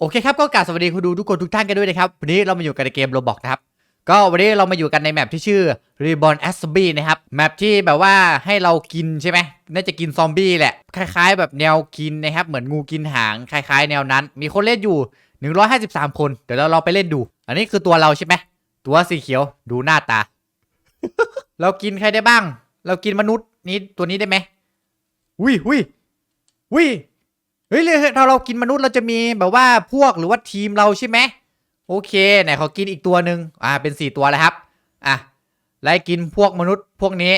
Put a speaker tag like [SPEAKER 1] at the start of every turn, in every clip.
[SPEAKER 1] โอเคครับก็กาบสวัสดีคุณดูทุกคนทุกท่านกันด้วยนะครับวันนี้เรามาอยู่กันในเกมโรบอกนะครับก็วันนี้เรามาอยู่กันในแมปที่ชื่อ Reborn a s b y นะครับแมปที่แบบว่าให้เรากินใช่ไหมน่าจะกินซอมบี้แหละ คล้ายๆ แบบแนวกินนะครับ เหมือนงูกินหางคล้ายๆ แนวนั้น มีคนเล่นอยู่ 153 คนเดี๋ยวเราลองไปเล่นดู อันนี้คือตัวเราใช่ไหมตัวสีเขียวดูหน้าตา เรากินใครได้บ้าง เรากินมนุษย์นี้ตัวนี้ได้ไหมวิวิวิ เฮ้ยเลยถ้าเรากินมนุษย์เราจะมีแบบว่าพวกหรือว่าทีมเราใช่ไหมโอเคไหนขอกินอีกตัวหนึ่งอ่าเป็นสี่ตัวแล้วครับอะไล่กินพวกมนุษย์พวกนี้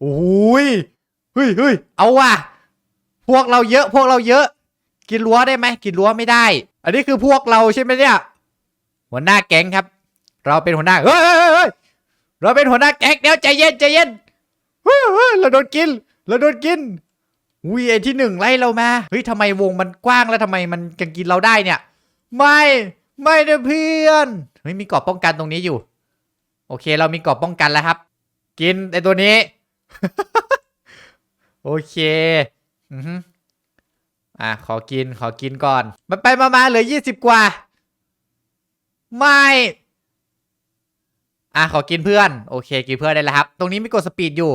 [SPEAKER 1] โอ้ยเฮ้ยเฮ้ยเอาว่ะพวกเราเยอะพวกเราเยอะ กินรั้วได้ไหมกินรั้วไม่ได้ อันนี้คือพวกเราใช่ไหมเนี่ยหัวหน้าแก๊งครับ เราเป็นหัวหน้าเฮ้ยเฮ้ยเฮ้ยเฮ้ยเราเป็นหัวหน้าแก๊งเดี๋ยวใจเย็นใจเย็นเฮ้ยเฮ้ยเราโดนกินเราโดนกิน วีไอที่หนึ่งไล่เรามา เฮ้ยทำไมวงมันกว้างแล้วทำไมมันยังกินเราได้เนี่ย ไม่ไม่นะเพื่อนเฮ้ยมีกรอบป้องกันตรงนี้อยู่ โอเคเรามีกรอบป้องกันแล้วครับ กินไอตัวนี้ โอเคอืออะขอกินขอกินก่อน มันไปมามาเหลือยี่สิบกว่า ไม่ อะขอกินเพื่อน โอเค กินเพื่อนได้แล้วครับ ตรงนี้มีกดสปีดอยู่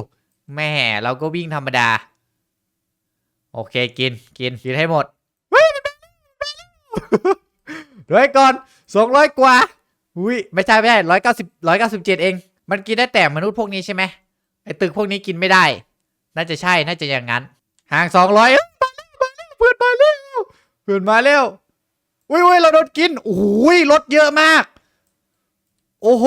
[SPEAKER 1] แม่เราก็วิ่งธรรมดา โอเคกินกินกินให้หมดด้วยก่อนสองร้อยกว่าอุ้ยไม่ใช่ไม่ใช่ร้อยเก้าสิบร้อยเก้าสิบเจ็ดเอง มันกินได้แต่มนุษย์พวกนี้ใช่ไหมไอตึกพวกนี้กินไม่ได้ น่าจะใช่น่าจะอย่างนั้น ห่างสองร้อยเพื่อนมาเร็วเพื่อนมาเร็วอุ้ยอุ้ยเราโดนกินโอ้ยรถเยอะมาก โอ้โห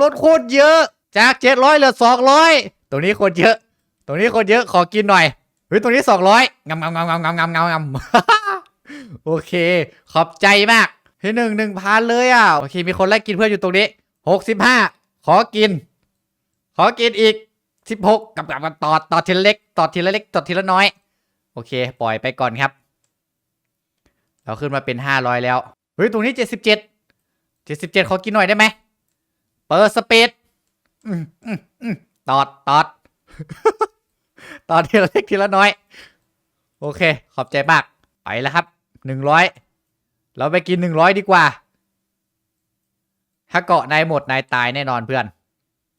[SPEAKER 1] รถโคตรเยอะ จากเจ็ดร้อยเหลือสองร้อยตรงนี้คนเยอะ ตรงนี้คนเยอะขอกินหน่อย เฮ้ยตรงนี้สองร้อยงำงำงำงำงำงำงำงำโอเค ขอบใจมากเฮ้ยหนึ่งหนึ่งพันเลยอะโอเค มีคนไล่กินเพื่อนอยู่ตรงนี้หกสิบห้าขอกิน ขอกินอีกสิบหกกับกับกับต่อต่อทีละเล็ก ต่อทีละเล็กต่อทีละน้อย โอเค ปล่อยไปก่อนครับ เราขึ้นมาเป็นห้าร้อยแล้วเฮ้ยตรงนี้เจ็ดสิบเจ็ดเจ็ดสิบเจ็ดขอกินหน่อยได้ไหมเปิดสปีดอืมอืมอืมตอดตอด ตอดทีละเล็กทีละน้อย โอเค ขอบใจมาก ไปแล้วครับหนึ่งร้อยเราไปกินหนึ่งร้อยดีกว่า ถ้าเกาะนายหมดนายตายแน่นอนเพื่อน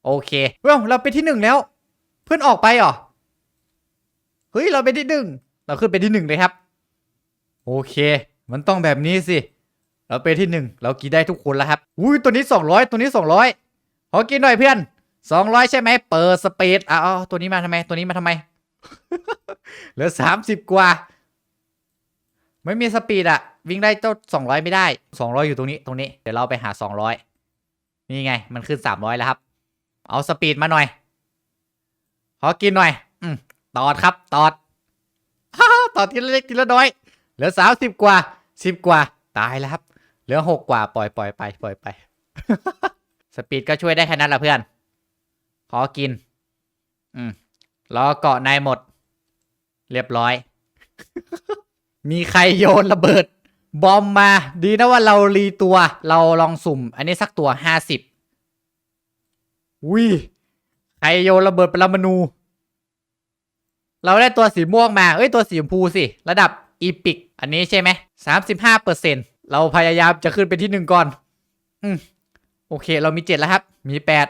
[SPEAKER 1] โอเคเฮ้ยเราไปที่หนึ่งแล้ว เพื่อนออกไปเหรอเฮ้ยเราไปที่หนึ่งเราขึ้นไปที่หนึ่งเลยครับ โอเค มันต้องแบบนี้สิเราไปที่หนึ่งเรากินได้ทุกคนแล้วครับอุ้ยตัวนี้สองร้อยตัวนี้สองร้อยขอกินหน่อยเพื่อนสองร้อยใช่ไหมเปิดสเปดอะเอาตัวนี้มาทำไมตัวนี้มาทำไม เหลือสามสิบกว่า ไม่มีสปีดอะวิ่งได้เจ้าสองร้อยไม่ได้สองร้อยอยู่ตรงนี้ตรงนี้ เดี๋ยวเราไปหาสองร้อยนี่ไง มันขึ้นสามร้อยแล้วครับ เอาสปีดมาหน่อย ขอกินหน่อย อืมตอดครับ ตอดฮ่าตอดทีละเล็กทีละน้อย เหลือสามสิบกว่าสิบกว่า ตายแล้วครับ เหลือหกกว่าปล่อยปล่อยไปปล่อยไป สปีดก็ช่วยได้แค่นั้นละเพื่อน ขอกิน อืม รอเกาะนายหมด เรียบร้อย มีใครโยนระเบิด บอมมา ดีนะว่าเรารีตัว เราลองสุ่ม อันนี้สักตัวห้าสิบวิใครโยนระเบิดปรมาณู เราได้ตัวสีม่วงมา เอ้ยตัวสีชมพูสิ ระดับอีพิก อันนี้ใช่ไหมสามสิบห้าเปอร์เซ็นเราพยายามจะขึ้นไปที่หนึ่งก่อน อืม โอเค เรามีเจ็ดแล้วครับ มีแปด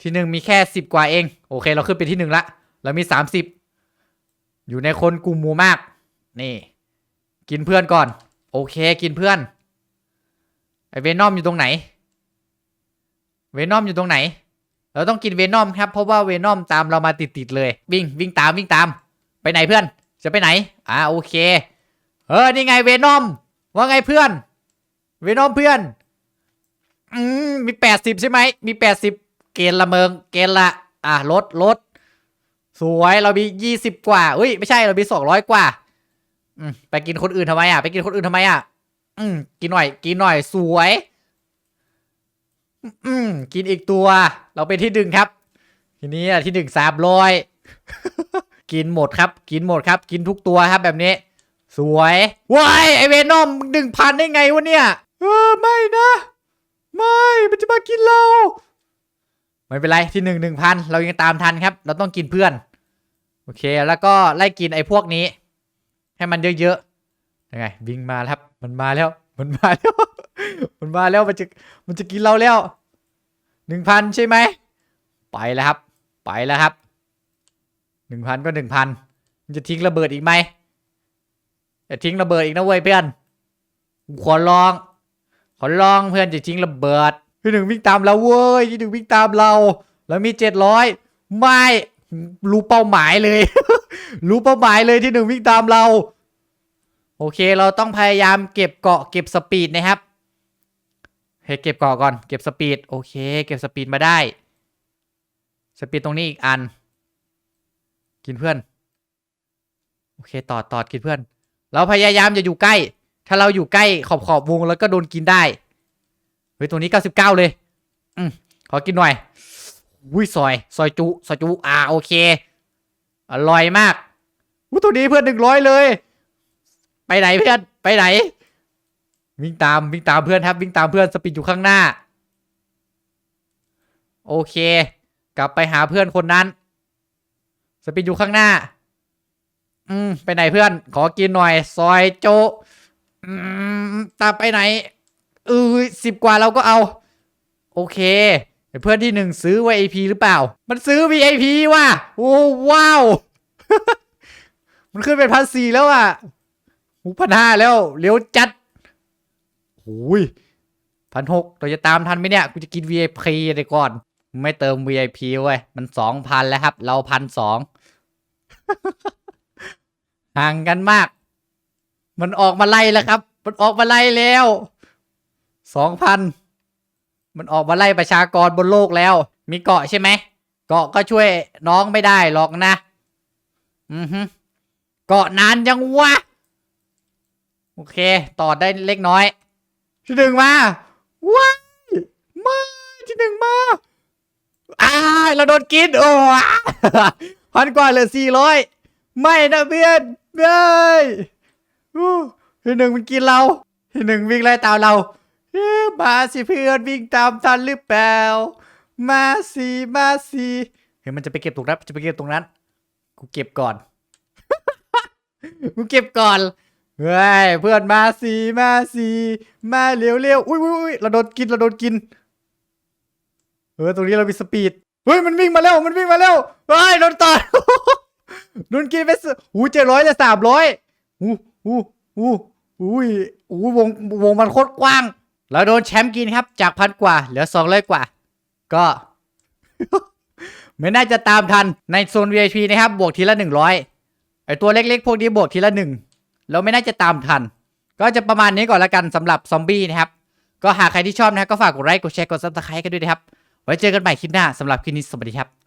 [SPEAKER 1] ที่หนึ่งมีแค่สิบกว่าเอง โอเค เราขึ้นไปที่หนึ่งละเรามีสามสิบอยู่ในคนกลุ่มหมู่มาก นี่ กินเพื่อนก่อน โอเค กินเพื่อน ไอเวนอมอยู่ตรงไหน เวนอมอยู่ตรงไหน เราต้องกินเวนอมครับ เพราะว่าเวนอมตามเรามาติดๆเลย วิ่งวิ่งตามวิ่งตาม ไปไหนเพื่อน จะไปไหน อ่าโอเค เออ นี่ไงเวนอม ว่าไงเพื่อน เวนอมเพื่อน อืม มีแปดสิบใช่ไหม มีแปดสิบ เกณฑ์ละเมิงเกณฑ์ละ อะลดลดสวยเรามียี่สิบกว่าอุ้ยไม่ใช่เรามีสองร้อยกว่า อืมไปกินคนอื่นทำไมอะไปกินคนอื่นทำไมอะ อืมกินหน่อย กินหน่อยสวย อืมกินอีกตัว เราเป็นที่หนึ่งครับ ทีนี้อะที่หนึ่งสามร้อยกินหมดครับ กินหมดครับ กินทุกตัวครับแบบนี้ สวยว้ายไอเวนอมมึงดึงพันได้ไงวะเนี่ยเออไม่นะ ไม่มันจะมากินเรา ไม่เป็นไรที่หนึ่งหนึ่งพันเรายังตามทันครับ เราต้องกินเพื่อน โอเคแล้วก็ไล่กินไอ้พวกนี้ ให้มันเยอะๆยังไงวิ่งมาครับ มันมาแล้ว มันมาแล้ว มันมาแล้วมันจะมันจะกินเราแล้วหนึ่งพันใช่ไหมไปแล้วครับ ไปแล้วครับหนึ่งพันก็หนึ่งพันมันจะทิ้งระเบิดอีกไหมจะทิ้งระเบิดอีกนะเว้ยเพื่อนขอลอง ขอลองเพื่อนจะทิ้งระเบิด ที่หนึ่งวิ่งตามเราเว้ยที่หนึ่งวิ่งตามเราเรามีเจ็ดร้อยไม่รู้เป้าหมายเลย รู้เป้าหมายเลยที่หนึ่งวิ่งตามเรา โอเคเราต้องพยายามเก็บเกาะเก็บสปีดนะครับเฮ้เก็บเกาะก่อนเก็บสปีดโอเค เก็บสปีดมาได้ สปีดตรงนี้อีกอัน กินเพื่อน โอเคตอดตอดกินเพื่อน เราพยายามอย่าอยู่ใกล้ ถ้าเราอยู่ใกล้ขอบขอบวงแล้วก็โดนกินได้ เฮ้ยตรงนี้ 99 เลยอืมขอกินหน่อยอุ้ยซอย ซอยจุซอยจุอ่าโอเค อร่อยมากอุ้ยตัวนี้เพื่อนหนึ่งร้อยเลย ไปไหนเพื่อนไปไหน วิ่งตามวิ่งตามเพื่อนครับวิ่งตามเพื่อนสปีดอยู่ข้างหน้า โอเค กลับไปหาเพื่อนคนนั้น สปีดอยู่ข้างหน้า อืมไปไหนเพื่อน ขอกินหน่อย ซอยโจอืมตามไปไหน เออสิบกว่าเราก็เอา โอเคเพื่อนที่หนึ่งซื้อ VIP หรือเปล่า มันซื้อ VIP ว่ะโอ้ว้าว มันขึ้นเป็นพันสี่แล้วอะหูพันห้าแล้วเร็วจัดโอ้ยพันหกเราจะตามทันไหมเนี่ยกูจะกิน VIP เดี๋ยก่อน ไม่เติม VIP เว้ยมันสองพันแล้วครับ เราพันสองห่างกันมาก มันออกมาไล่แล้วครับ มันออกมาไล่แล้ว สองพันมันออกมาไล่ประชากรบนโลกแล้ว มีเกาะใช่ไหม เกาะก็ช่วยน้องไม่ได้หรอกนะ อือฮึเกาะนานยังวะ โอเค ต่อได้เล็กน้อยที่หนึ่งมา ว้ายมาที่หนึ่งมา อ้าเราโดนกิน โอ้พันกว่าเหลือสี่ร้อย ไม่นะเพื่อนเฮ้ยที่หนึ่งมันกินเรา ที่หนึ่งวิ่งไล่ตามเรา มาสิเพื่อนวิ่งตามทันหรือเปล่า มาสิมาสิเฮ้ยมันจะไปเก็บตรงนั้นจะไปเก็บตรงนั้น กูเก็บก่อน กูเก็บก่อน เฮ้ยเพื่อนมาสิมาสิมาเร็วเร็วอุ้ยอุ้ยอุ้ยเราโดนกินเราโดนกิน เออตรงนี้เรามีสปีด เฮ้ยมันวิ่งมาแล้วมันวิ่งมาแล้วเฮ้ยโดนต่อยโดนกินไปสอู้เจ็ดร้อยจะสามร้อยอู้อู้อู้อุ้ยอู้วงวงมันโคตรกว้าง เราโดนแชมป์กินครับ จากพันกว่า เหลือสองร้อยกว่า ก็ ไม่น่าจะตามทันในโซน VIP นะครับ บวกทีละหนึ่งร้อยไอตัวเล็กๆ พวกนี้บวกทีละหนึ่งเราไม่น่าจะตามทัน ก็จะประมาณนี้ก่อนละกันสำหรับซอมบี้นะครับ ก็หากใครที่ชอบนะก็ฝากกดไลค์กดแชร์กดซับสไครต์กันด้วยนะครับ ไว้เจอกันใหม่คลิปหน้าสำหรับคลิปนี้สวัสดีครับ